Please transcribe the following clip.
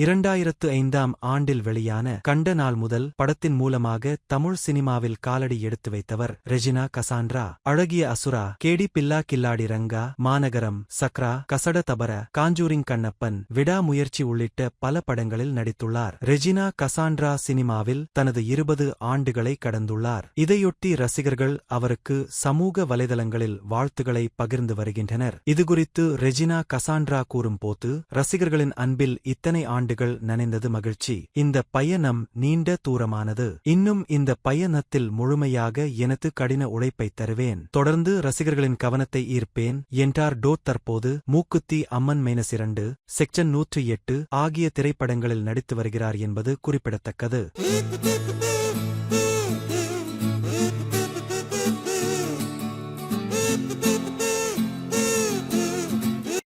இரண்டாயிரத்து ஐந்தாம் ஆண்டில் வெளியான கண்ட நாள் முதல் படத்தின் மூலமாக தமிழ் சினிமாவில் காலடி எடுத்து வைத்தவர் ரெஜினா கசான்ரா அழகிய அசுரா கேடி பில்லா கில்லாடி ரங்கா மாநகரம் சக்ரா கசட தபர காஞ்சூரிங் கண்ணப்பன் விடாமுயற்சி உள்ளிட்ட பல படங்களில் நடித்துள்ளார். ரெஜினா கசாண்ட்ரா சினிமாவில் தனது இருபது ஆண்டுகளை கடந்துள்ளார். இதையொட்டி ரசிகர்கள் அவருக்கு சமூக வலைதளங்களில் வாழ்த்துக்களை பகிர்ந்து வருகின்றனர். இதுகுறித்து ரெஜினா கசாண்ட்ரா கூறும்போது ரசிகர்களின் அன்பில் இத்தனை ஆண்டு ஆண்டுகள் நனைந்தது மகிழ்ச்சி. இந்த பயணம் நீண்ட தூரமானது. இன்னும் இந்த பயணத்தில் முழுமையாக எனது கடின உழைப்பை தருவேன். தொடர்ந்து ரசிகர்களின் கவனத்தை ஈர்ப்பேன். என்றார் டோ தற்போது மூக்குத்தி அம்மன் மைனஸ் இரண்டு செக்ஷன் நூற்றி எட்டு ஆகிய திரைப்படங்களில் நடித்து வருகிறார் என்பது குறிப்பிடத்தக்கது.